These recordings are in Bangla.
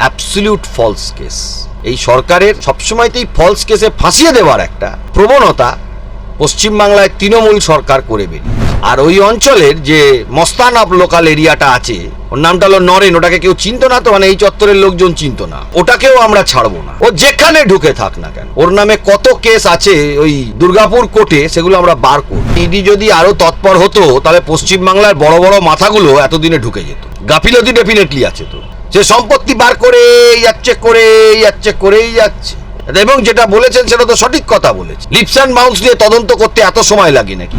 Absolute false case. এই সরকারের সবসময়তেই ফলস কেসে ফাঁসিয়ে দেওয়ার একটা প্রবণতা পশ্চিমবাংলায় তৃণমূল সরকার করে বেরিয়ে আর ওই অঞ্চলের যে মস্তান অফ লোকাল এরিয়াটা আছে, ওর নামটা হলো নরেন, ওটাকে কেউ চিনতো না তো মানে এই চত্বরের লোকজন চিনতো না। ওটাকেও আমরা ছাড়বো না। ও যেখানে ঢুকে থাক না কেন, ওর নামে কত কেস আছে ওই দুর্গাপুর কোর্টে, সেগুলো আমরা বার করব। ইডি যদি আরও তৎপর হতো, তাহলে পশ্চিমবাংলার বড় বড় মাথাগুলো এতদিনে ঢুকে যেত। গাফিলতি ডেফিনেটলি আছে তো। সে সম্পত্তি বার করে যাচ্ছে করে যাচ্ছে করেই যাচ্ছে। এবং যেটা বলেছেন সেটা তো সঠিক কথা বলেছে লিপস অ্যান্ড বাউন্স নিয়ে তদন্ত করতে এত সময় লাগে নাকি?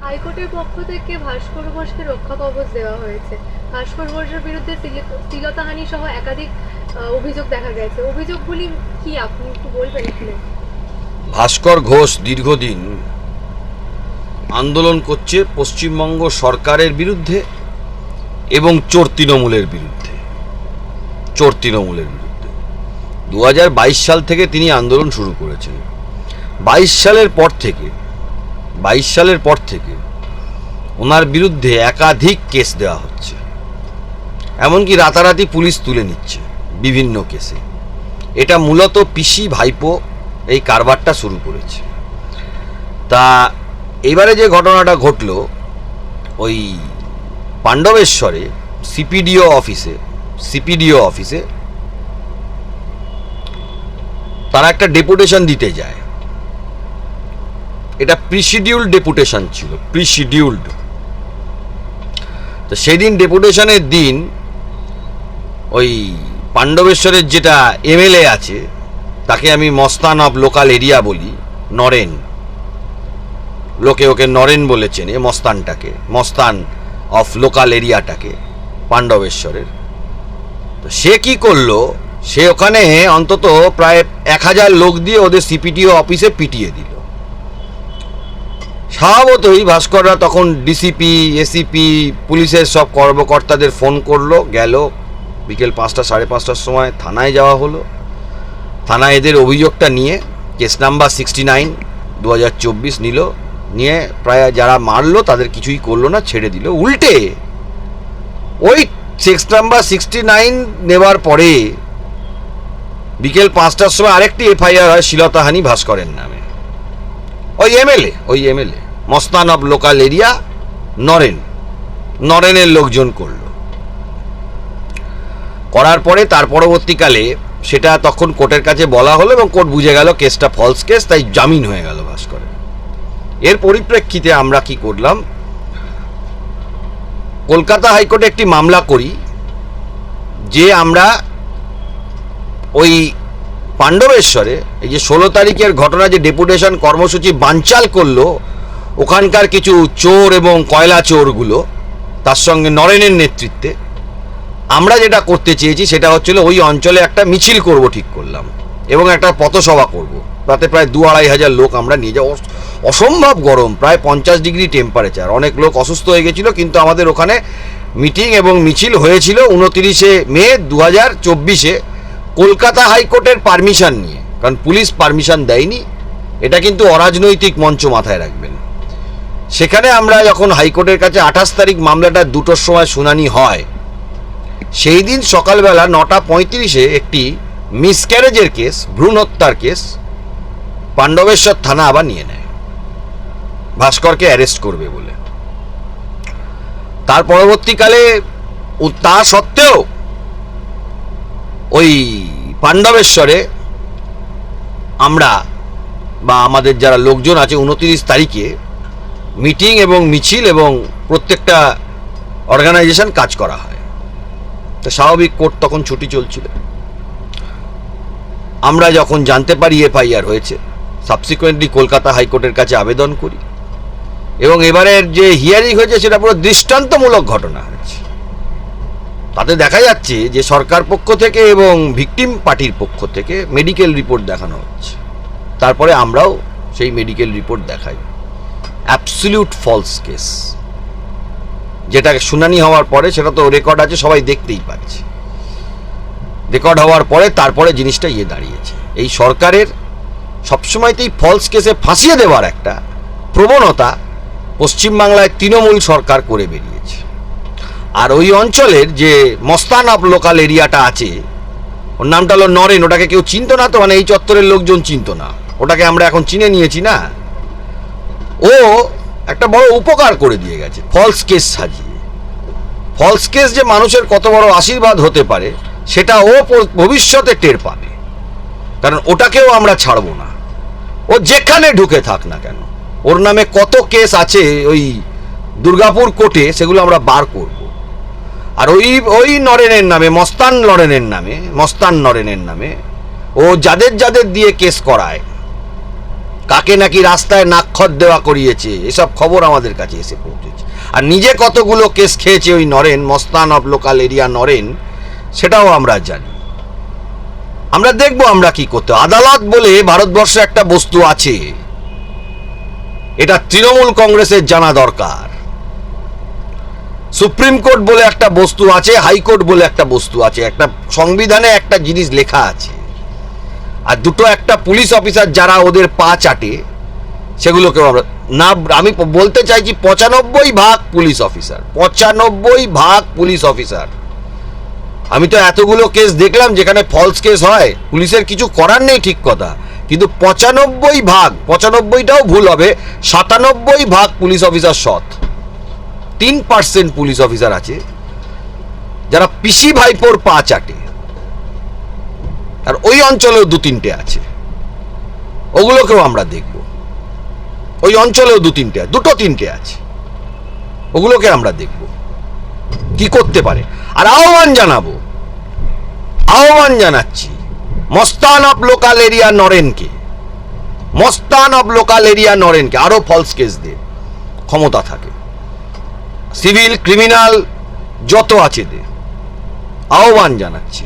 হাইকোর্টের পক্ষ থেকে ভাস্কর ঘোষকে রক্ষা কবচ দেওয়া হয়েছে। ভাস্কর ঘোষের বিরুদ্ধে শ্লীল- শ্লীলতাহানি সহ একাধিক অভিযোগ দেখা গেছে। অভিযোগগুলি কি? আপনি একটু বলবেন এখানে। ভাস্কর ঘোষ দীর্ঘদিন আন্দোলন করছে পশ্চিমবঙ্গ সরকারের বিরুদ্ধে এবং চোর তৃণমূলের বিরুদ্ধে। চোর তৃণমূলের বিরুদ্ধে। দুহাজার বাইশ সাল থেকে তিনি আন্দোলন শুরু করেছেন। বাইশ সালের পর থেকে, বাইশ সালের পর থেকে ওনার বিরুদ্ধে একাধিক কেস দেওয়া হচ্ছে। এমনকি রাতারাতি পুলিশ তুলে নিচ্ছে বিভিন্ন কেসে। এটা মূলত পিসি, ভাইপো এই কারবারটা শুরু করেছে। তা এবারে যে ঘটনাটা ঘটলো, ওই পাণ্ডবেশ্বরে সিপিডিও অফিসে সিপিডিও অফিসে তারা একটা ডেপুটেশন দিতে যায়। এটা প্রিশিডিউল্ড ডেপুটেশন ছিল, প্রিশিডিউল্ড। তো সেদিন ডেপুটেশনের দিন ওই পাণ্ডবেশ্বরের যেটা এমএলএ আছে তাকে আমি মস্তান অফ লোকাল এরিয়া বলি, নরেন। লোকে ওকে নরেন বলেছেন এ মস্তানটাকে, মস্তান অফ লোকাল এরিয়াটাকে, পাণ্ডবেশ্বরের। তো সে কি করল? সে ওখানে অন্তত প্রায় এক হাজার লোক দিয়ে ওদের সিপিটিও অফিসে পিটিয়ে দিল। স্বভাবতই ভাস্কররা তখন ডিসিপি, এসিপি, পুলিশের সব কর্মকর্তাদের ফোন করল, গেল। বিকেল পাঁচটা, সাড়ে পাঁচটার সময় থানায় যাওয়া হলো। থানায় এদের অভিযোগটা নিয়ে কেস নাম্বার সিক্সটি নাইন দু হাজার চব্বিশ নিল। নিয়ে প্রায় যারা মারলো তাদের কিছুই করল না, ছেড়ে দিল। উল্টে ওই কেস নাম্বার সিক্সটি নাইন নেওয়ার পরে বিকেল পাঁচটার সময় আরেকটি এফআইআর হয় শিলতাহানি ভাস্করের নামে। ওই এমএলএ ওই এমএলএ, মস্তান অব লোকাল এরিয়া, নরেন। নরেনের লোকজন করল। করার পরে তার পরবর্তীকালে সেটা তখন কোর্টের কাছে বলা হলো এবং কোর্ট বুঝে গেল কেসটা ফলস কেস তাই জামিন হয়ে গেল ভাস্কর। এর পরিপ্রেক্ষিতে আমরা কি করলাম? কলকাতা হাইকোর্টে একটি মামলা করি, যে আমরা ওই পাণ্ডবেশ্বরে, এই যে ষোলো তারিখের ঘটনা, যে ডেপুটেশন কর্মসূচি বানচাল করল, ওখানকার কিছু চোর এবং কয়লা চোরগুলো, তার সঙ্গে নরেনের নেতৃত্বে আমরা যেটা করতে চেয়েছি সেটা হচ্ছিল ওই অঞ্চলে একটা মিছিল করব ঠিক করলাম এবং একটা পথসভা করব। তাতে প্রায় দু আড়াই হাজার লোক আমরা নিয়ে যাব। অস- অসম্ভব গরম, প্রায় পঞ্চাশ ডিগ্রি টেম্পারেচার অনেক লোক অসুস্থ হয়ে গেছিল, কিন্তু আমাদের ওখানে মিটিং এবং মিছিল হয়েছিল উনতিরিশে মে দু হাজার চব্বিশে কলকাতা হাইকোর্টের পারমিশন নিয়ে। কারণ পুলিশ পারমিশন দেয়নি। এটা কিন্তু অরাজনৈতিক মঞ্চ মাথায় রাখবেন। সেখানে আমরা যখন হাইকোর্টের কাছে আঠাশ তারিখ মামলাটা দুটোর সময় শুনানি হয় সেই দিন সকালবেলা নটা পঁয়ত্রিশে একটি মিসক্যারেজের কেস, ভ্রূণ হত্যার কেস পাণ্ডবেশ্বর থানা আবার নিয়ে নেয়। ভাস্করকে অ্যারেস্ট করবে বলে। তার পরবর্তীকালে তা সত্ত্বেও ওই পাণ্ডবেশ্বরে আমরা বা আমাদের যারা লোকজন আছে উনতিরিশ তারিখে মিটিং এবং মিছিল এবং প্রত্যেকটা অর্গানাইজেশন কাজ করা হয়। তো স্বাভাবিক কোর্ট তখন ছুটি চলছিল। আমরা যখন জানতে পারি এফআইআর হয়েছে সাবসিকুয়েন্টলি কলকাতা হাইকোর্টের কাছে আবেদন করি এবং এবারের যে হিয়ারিং হয়েছে সেটা পুরো দৃষ্টান্তমূলক ঘটনা হয়েছে। তাতে দেখা যাচ্ছে যে সরকার পক্ষ থেকে এবং ভিকটিম পার্টির পক্ষ থেকে মেডিকেল রিপোর্ট দেখানো হচ্ছে। তারপরে আমরাও সেই মেডিকেল রিপোর্ট দেখাই। অ্যাবসলিউট ফলস কেস যেটা শুনানি হওয়ার পরে, সেটা তো রেকর্ড আছে, সবাই দেখতেই পাচ্ছে রেকর্ড হওয়ার পরে, তারপরে জিনিসটা ইয়ে দাঁড়িয়েছে। এই সরকারের সবসময়তেই ফলস কেসে ফাঁসিয়ে দেওয়ার একটা প্রবণতা পশ্চিমবাংলায় তৃণমূল সরকার করে বেরিয়েছে। আর ওই অঞ্চলের যে মস্তান অফ লোকাল এরিয়াটা আছে, ওর নামটা হলো নরেন, ওটাকে কেউ চিনতো না তো? মানে এই চত্বরের লোকজন চিনতো না। ওটাকে আমরা এখন চিনে নিয়েছি না? ও একটা বড় উপকার করে দিয়ে গেছে ফলস কেস সাজিয়ে। ফলস কেস যে মানুষের কত বড় আশীর্বাদ হতে পারে, সেটা ও ভবিষ্যতে টের পাবে। কারণ ওটাকেও আমরা ছাড়বো না। ও যেখানে ঢুকে থাক না কেন, ওর নামে কত কেস আছে ওই দুর্গাপুর কোর্টে, সেগুলো আমরা বার করব। আর ওই ওই নরেনের নামে, মস্তান নরেনের নামে, মস্তান নরেনের নামে, ও যাদের যাদের দিয়ে কেস করায় কাকে নাকি রাস্তায় নাক্ষর দেওয়া করিয়েছে? এসব খবর আমাদের কাছে এসে পৌঁছেছে। আর নিজে কতগুলো কেস খেয়েছে ওই নরেন, মস্তান অফ লোকাল এরিয়া নরেন, সেটাও আমরা জানি। আমরা দেখব আমরা কি করতে। আদালত বলে ভারতবর্ষে একটা বস্তু আছে। এটা তৃণমূল কংগ্রেসের জানা দরকার। সুপ্রিম কোর্ট বলে একটা বস্তু আছে, হাইকোর্ট বলে একটা বস্তু আছে। একটা সংবিধানে একটা জিনিস লেখা আছে। আর দুটো একটা পুলিশ অফিসার যারা ওদের পা চাটে, সেগুলোকেও আমরা না, আমি বলতে চাইছি পঁচানব্বই ভাগ পুলিশ অফিসার, পঁচানব্বই ভাগ পুলিশ অফিসার। আমি তো এতগুলো কেস দেখলাম যেখানে ফলস কেস হয়, পুলিশের কিছু করার নেই ঠিক কথা, কিন্তু পঁচানব্বই ভাগ, পঁচানব্বইটাও ভুল হবে, সাতানব্বই ভাগ পুলিশ অফিসার সৎ। তিন পার্সেন্ট পুলিশ অফিসার আছে, যারা পিসি ভাইপোর পা চাটে। আর ওই অঞ্চলেও দু তিনটে আছে। ওগুলোকেও আমরা দেখব। ওই অঞ্চলেও দু তিনটে দুটো তিনটে আছে। ওগুলোকে আমরা দেখব। কি করতে পারে? আর আহ্বান জানাব। আহ্বান জানাচ্ছি, মস্তান of local area নরেনকে। Mastan of local area নরেনকে, আরও ফলস কেস দে ক্ষমতা থাকে। সিভিল, ক্রিমিনাল, যত আছে দে। আহ্বান জানাচ্ছি।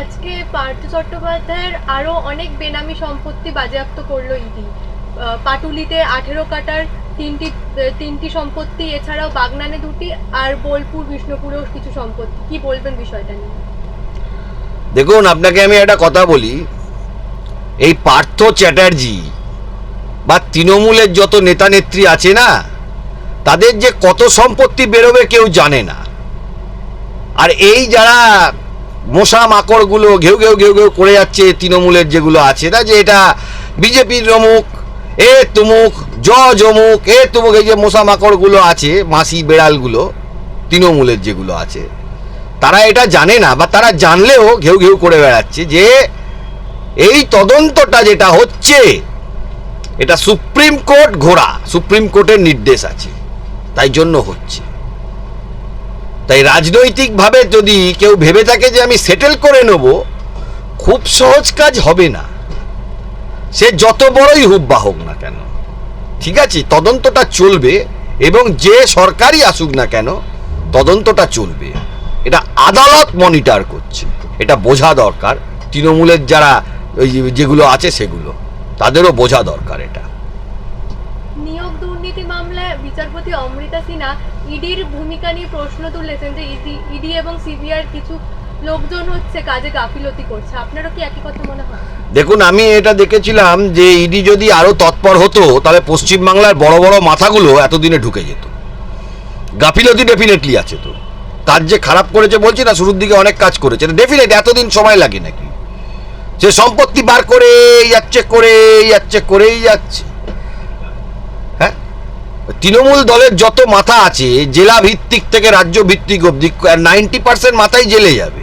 আজকে পার্থ চট্টোপাধ্যায়ের আরও অনেক বেনামি সম্পত্তি বাজেয়াপ্ত করল ইডি। পাটুলিতে আঠেরো কাটার তিনটি তিনটি সম্পত্তি, এছাড়াও বাগনানে দুটি আর বোলপুর, বিষ্ণুপুরেও কিছু সম্পত্তি। কি বলবেন বিষয়টা নিয়ে? দেখুন, আপনাকে আমি একটা কথা বলি। এই পার্থ চ্যাটার্জি বা তৃণমূলের যত নেতা নেত্রী আছে না, তাদের যে কত সম্পত্তি বেরোবে কেউ জানে না। আর এই যারা মশা মাকড়গুলো ঘেউ ঘেউ ঘেউ ঘেউ করে যাচ্ছে তৃণমূলের যেগুলো আছে। না যে এটা বিজেপির রমুক, এ তুমুক, জ জমুক এ তুমুক, এই যে মশা মাকড়গুলো আছে, মাসি বেড়ালগুলো, তৃণমূলের যেগুলো আছে, তারা এটা জানে না, বা তারা জানলেও ঘেউ ঘেউ করে বেড়াচ্ছে যে এই তদন্তটা যেটা হচ্ছে, এটা সুপ্রিম কোর্ট ঘোড়া, সুপ্রিম কোর্টের নির্দেশ আছে, তাই জন্য হচ্ছে। তাই রাজনৈতিকভাবে যদি কেউ ভেবে থাকে যে আমি সেটেল করে নেব, খুব সহজ কাজ হবে না। সে যত বড়ই হুব্বা হোক না কেন, ঠিক আছে, তদন্তটা চলবে এবং যে সরকারই আসুক না কেন, তদন্তটা চলবে। এটা আদালত মনিটর করছে, এটা বোঝা দরকার। তৃণমূলের যারা ওই যেগুলো আছে সেগুলো, তাদেরও বোঝা দরকার এটা। বিচারপতি অমৃতা সিনহা ইডির ভূমিকা নিয়ে প্রশ্ন তুলেছেন যে ইডি ইডি এবং সিবিআর কিছু লোকজন হচ্ছে কাজে গাফিলতি করছে। আপনারও কি একই কথা মনে হয়? দেখুন, আমি এটা দেখেছিলাম যে ইডি যদি আরও তৎপর হতো, তাহলে পশ্চিমবাংলার বড় বড় মাথাগুলো এতদিনে ঢুকে যেত। গাফিলতি ডেফিনেটলি আছে তো। কাজ যে খারাপ করেছে বলছি না, শুরুর দিকে অনেক কাজ করেছে। ডেফিনেট এতদিন সময় লাগে নাকি? সে সম্পত্তি বার করে যাচ্ছে করে যাচ্ছে, করেই যাচ্ছে। তৃণমূল দলের যত মাথা আছে জেলা ভিত্তিক থেকে রাজ্য ভিত্তিক অব্দি নাইনটি পার্সেন্ট মাথায় জেলে যাবে।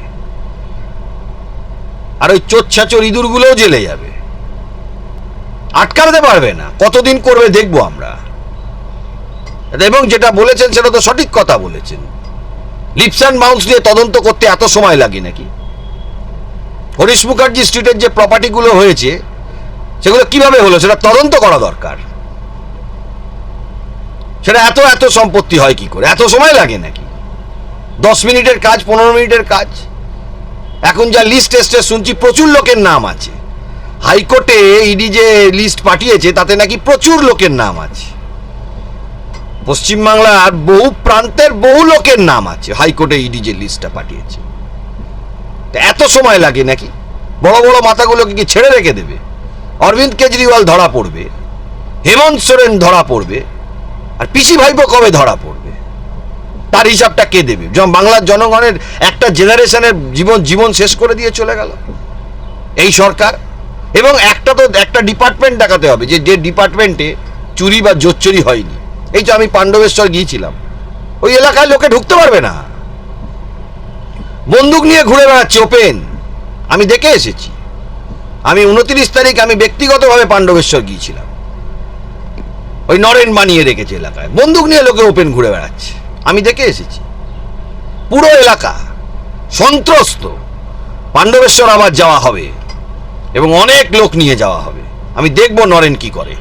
আর ওই চোর ছাচোর ইঁদুরগুলোও জেলে যাবে। আটকাতে পারবে না। কতদিন করবে দেখব আমরা। এবং যেটা বলেছেন, সেটা তো সঠিক কথা বলেছেন। লিপস অ্যান্ড বাউন্স নিয়ে তদন্ত করতে এত সময় লাগে নাকি? হরিশ মুখার্জি স্ট্রিটের যে প্রপার্টিগুলো হয়েছে, সেগুলো কীভাবে হলো? সেটা তদন্ত করা দরকার। সেটা এত এত সম্পত্তি হয় কি করে? এত সময় লাগে নাকি? দশ মিনিটের কাজ, পনেরো মিনিটের কাজ? এখন যা লিস্ট এসছে, শুনছি প্রচুর লোকের নাম আছে। হাইকোর্টে ইডি যে লিস্ট পাঠিয়েছে, তাতে নাকি প্রচুর লোকের নাম আছে। পশ্চিমবাংলার বহু প্রান্তের বহু লোকের নাম আছে, হাইকোর্টে ইডি যে লিস্টটা পাঠিয়েছে। এত সময় লাগে নাকি? বড় বড় মাথাগুলোকে কি ছেড়ে রেখে দেবে? অরবিন্দ কেজরিওয়াল ধরা পড়বে, হেমন্ত সোরেন ধরা পড়বে আর পিসি ভাইপো কবে ধরা পড়বে? তার হিসাবটা কে দেবে? যেমন বাংলার জনগণের একটা জেনারেশনের জীবন জীবন শেষ করে দিয়ে চলে গেল। এই সরকার। এবং একটা তো একটা ডিপার্টমেন্ট দেখাতে হবে যে যে ডিপার্টমেন্টে চুরি বা জোচ্চুরি হয়নি। এই তো আমি পাণ্ডবেশ্বর গিয়েছিলাম। ওই এলাকায় লোকে ঢুকতে পারবে না। বন্দুক নিয়ে ঘুরে বেড়াচ্ছে ওপেন। আমি দেখে এসেছি। আমি উনত্রিশ তারিখ আমি ব্যক্তিগতভাবে পাণ্ডবেশ্বর গিয়েছিলাম। ওই নরেন বানিয়ে রেখেছে এলাকায়। বন্দুক নিয়ে লোকে ওপেন ঘুরে বেড়াচ্ছে। আমি দেখে এসেছি। পুরো এলাকা সন্ত্রস্ত। পাণ্ডবেশ্বর আবার যাওয়া হবে এবং অনেক লোক নিয়ে যাওয়া হবে। আমি দেখব নরেন কি করে।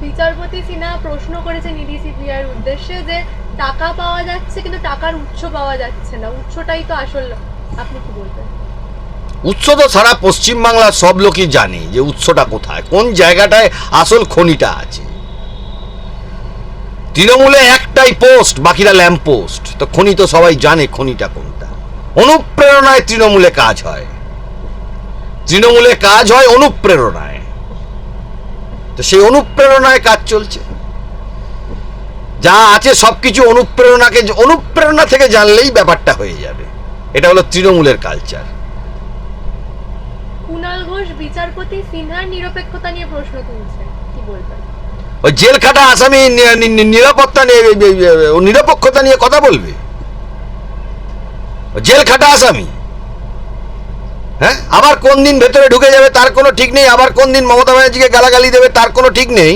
বিচারপতি সিনহা প্রশ্ন করেছেন ইডি সিবিআইয়ের উদ্দেশ্যে যে টাকা পাওয়া যাচ্ছে, কিন্তু টাকার উৎস পাওয়া যাচ্ছে না। উৎসটাই তো আসল। আপনি কি বলবেন? উৎস তো সারা পশ্চিমবাংলার সব লোকই জানে যে উৎসটা কোথায়, কোন জায়গাটায় আসল খনিটা আছে। তৃণমূলে একটাই পোস্ট, বাকিরা ল্যাম্প পোস্ট। তো খনি তো সবাই জানে খনিটা কোনটা। অনুপ্রেরণায় তৃণমূলে কাজ হয়। তৃণমূলে কাজ হয় অনুপ্রেরণায়। তো সেই অনুপ্রেরণায় কাজ চলছে। যা আছে সবকিছু অনুপ্রেরণাকে, অনুপ্রেরণা থেকে জানলেই ব্যাপারটা হয়ে যাবে। এটা হলো তৃণমূলের কালচার ঘোষ বিচারপতি সিনহার নিরপেক্ষতা নিয়ে প্রশ্ন তুলছে। কি বলবেন? ওই জেল আসামি নিরাপত্তা নিয়ে নিরপেক্ষতা নিয়ে কথা বলবে? ও জেল খাটা আসামি। হ্যাঁ? আবার কোন দিন ভেতরে ঢুকে যাবে তার কোনো ঠিক নেই, আবার কোন দিন মমতা ব্যানার্জিকে গালাগালি দেবে তার কোনো ঠিক নেই।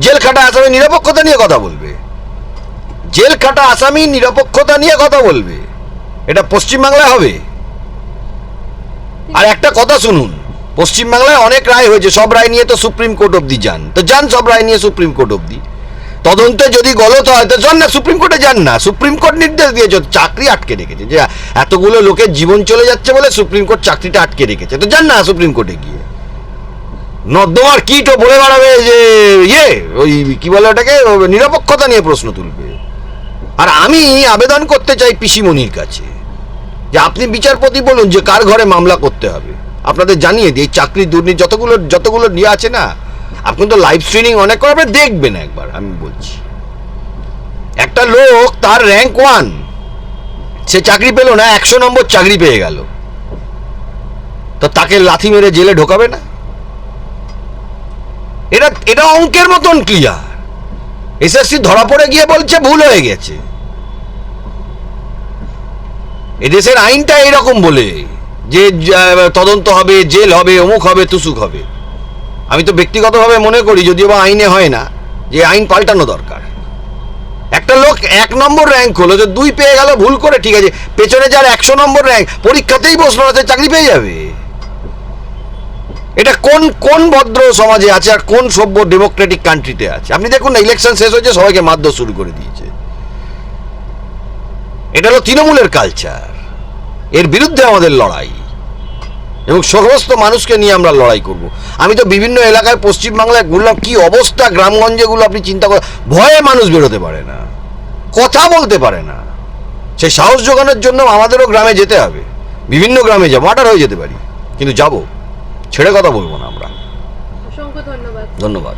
জেল খাটা আসামি নিরপেক্ষতা নিয়ে কথা বলবে। জেল খাটা আসামি নিরপেক্ষতা নিয়ে কথা বলবে। এটা পশ্চিমবাংলায় হবে। আর একটা কথা শুনুন। পশ্চিমবাংলায় অনেক রায় হয়েছে, সব রায় নিয়ে তো সুপ্রিম কোর্ট অবধি যান। তো যান সব রায় নিয়ে সুপ্রিম কোর্ট অবধি। তদন্তে যদি গলত হয়, তো যান না সুপ্রিম কোর্টে যান না। সুপ্রিম কোর্ট নির্দেশ দিয়েছে, চাকরি আটকে রেখেছে। যে এতগুলো লোকের জীবন চলে যাচ্ছে বলে সুপ্রিম কোর্ট চাকরিটা আটকে রেখেছে। তো যান না সুপ্রিম কোর্টে গিয়ে। নর্দমার কিটও বলে বেড়াবে যে ইয়ে ওই কি বলে ওটাকে, ও নিরপেক্ষতা নিয়ে প্রশ্ন তুলবে। আর আমি আবেদন করতে চাই পিসিমণির কাছে। যে আপনি বিচারপতি বলুন যে কার ঘরে মামলা করতে হবে। আপনাদের জানিয়ে দিই চাকরি দুর্নীতি যতগুলো যতগুলো নিয়ে আছে না, আপনি তো লাইভ স্ট্রিমিং অনেক করে আপনি দেখবেন একবার, আমি বলছি। একটা লোক তার র্যাঙ্ক ওয়ান সে চাকরি পেল না, একশো নম্বর চাকরি পেয়ে গেল। তো তাকে লাথি মেরে জেলে ঢোকাবে না? এটা এটা অঙ্কের মতন ক্লিয়ার এসএসসি ধরা পড়ে গিয়ে বলছে ভুল হয়ে গেছে। এদেশের আইনটা এরকম বলে। যে তদন্ত হবে, জেল হবে, অমুক হবে, তুসুক হবে। আমি তো ব্যক্তিগতভাবে মনে করি, যদিও বা আইনে হয় না, যে আইন পাল্টানো দরকার। একটা লোক এক নম্বর র্যাঙ্ক হলো, যে দুই পেয়ে গেল, ভুল করে, ঠিক আছে, পেছনে যার একশো নম্বর র্যাঙ্ক পরীক্ষাতেই বসল না চাকরি পেয়ে যাবে। এটা কোন কোন ভদ্র সমাজে আছে আর কোন সভ্য ডেমোক্রেটিক কান্ট্রিতে আছে? আপনি দেখুন না ইলেকশন শেষ হয়েছে, সবাইকে মারধর শুরু করে দিয়েছে। এটা হলো তৃণমূলের কালচার এর বিরুদ্ধে আমাদের লড়াই। এবং সমস্ত মানুষকে নিয়ে আমরা লড়াই করব। আমি তো বিভিন্ন এলাকায় পশ্চিমবাংলায় ঘুরলাম কি অবস্থা গ্রামগঞ্জেগুলো আপনি চিন্তা করেন ভয়ে মানুষ বেরোতে পারে না। কথা বলতে পারে না। সেই সাহস জোগানোর জন্য আমাদেরও গ্রামে যেতে হবে। বিভিন্ন গ্রামে যাব আটার হয়ে যেতে পারি। কিন্তু যাব। ছেড়ে কথা বলব না আমরা। অসংখ্য ধন্যবাদ। ধন্যবাদ।